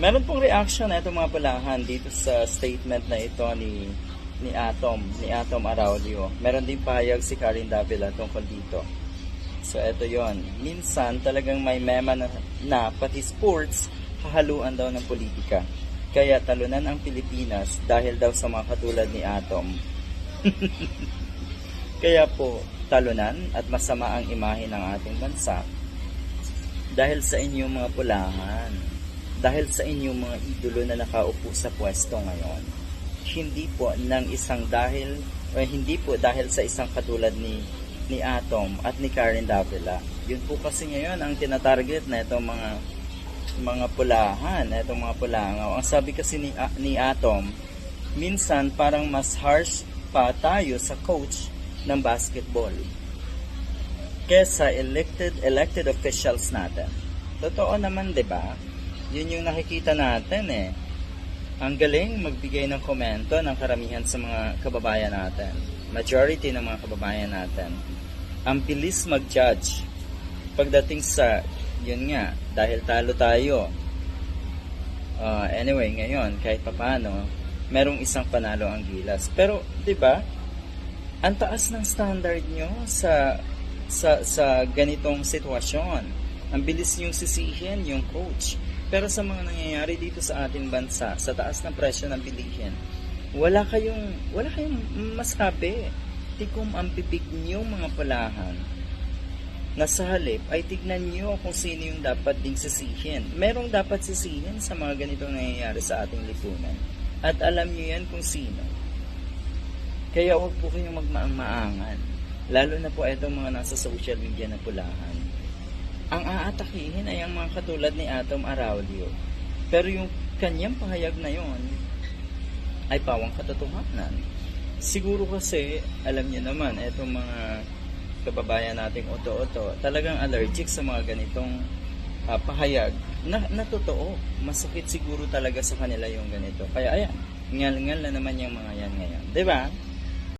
Meron pong reaction na itong mga pulahan dito sa statement na ito ni ni Atom, ni Atom Araulio. Meron din pahayag si Karin Davila tungkol dito. So ito yon. Minsan talagang may mema na, na pati sports hahaluan daw ng politika. Kaya talunan ang Pilipinas dahil daw sa mga katulad ni Atom. Kaya po, talunan at masama ang imahe ng ating bansa dahil sa inyong mga pulahan, dahil sa inyong mga idolo na nakaupo sa pwesto ngayon. Hindi po ng isang dahil, o hindi po dahil sa isang katulad ni ni Atom at ni Karen Davila. Yun po kasi ngayon ang tinatarget na itong mga mga pulahan, itong mga pulangaw. Ang sabi kasi ni, A- ni Atom, minsan parang mas harsh pa tayo sa coach ng basketball kesa elected elected officials natin. Totoo naman, 'di ba? 'Yun yung nakikita natin eh. Ang galing magbigay ng komento ng karamihan sa mga kababayan natin. Majority ng mga kababayan natin. Ang bilis mag-judge pagdating sa yun nga dahil talo tayo. Ah, anyway, ngayon kahit papano, merong isang panalo ang gilas. Pero 'di ba? Ang taas ng standard nyo sa sa sa ganitong sitwasyon. Ang bilis niyong sisihin yung coach. Pero sa mga nangyayari dito sa ating bansa, sa taas ng presyo ng bilihin, wala kayong wala kayong masabi. Tikom ang bibig niyo mga palahan. Na sa halip ay tignan niyo kung sino yung dapat ding sisihin. Merong dapat sisihin sa mga ganitong nangyayari sa ating lipunan. At alam niyo yan kung sino. Kaya huwag po kayong magmaang-maangan. Lalo na po itong mga nasa social media na pulahan. Ang aatakihin ay ang mga katulad ni Atom Araulio. Pero yung kanyang pahayag na yon ay pawang katotohanan. Siguro kasi, alam niyo naman, itong mga kababayan nating oto-oto, talagang allergic sa mga ganitong ah, pahayag na, na totoo. Masakit siguro talaga sa kanila yung ganito. Kaya ayan, ngal-ngal na naman yung mga yan ngayon. ba?